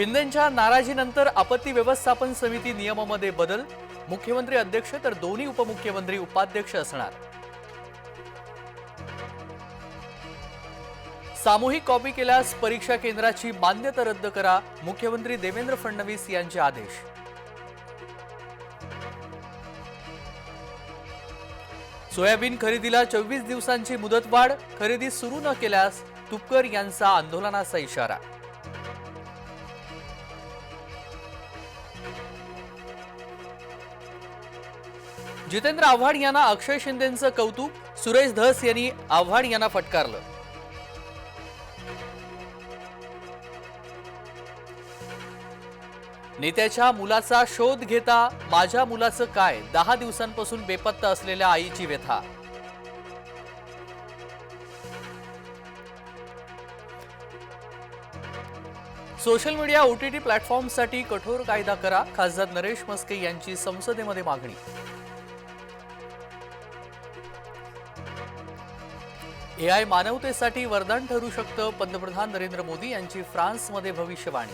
शिंदेच्या नाराजीनंतर आपत्ती व्यवस्थापन समिती नियमामध्ये बदल. मुख्यमंत्री अध्यक्ष तर दोन्ही उपमुख्यमंत्री उपाध्यक्ष असणार. सामूहिक कॉपी केल्यास परीक्षा केंद्राची मान्यता रद्द करा मुख्यमंत्री देवेंद्र फडणवीस यांचे आदेश. सोयाबीन खरेदीला चोवीस दिवसांची मुदतवाढ खरेदी सुरू न केल्यास तुपकर यांचा आंदोलनाचा इशारा. जितेंद्र आव्हाड यांना अक्षय शिंदेचं कौतुक सुरेश धस यांनी आव्हाड यांना फटकारलं. नेत्याच्या मुलाचा शोध घेता माझ्या मुलाचं काय? दहा दिवसांपासून बेपत्ता असलेल्या आईची व्यथा. सोशल मीडिया ओटीटी प्लॅटफॉर्मसाठी कठोर कायदा करा खासदार नरेश मस्के यांची संसदेमध्ये मागणी. ए आय मानवतेसाठी वरदान ठरू शकतं पंतप्रधान नरेंद्र मोदी यांची फ्रान्समध्ये भविष्यवाणी.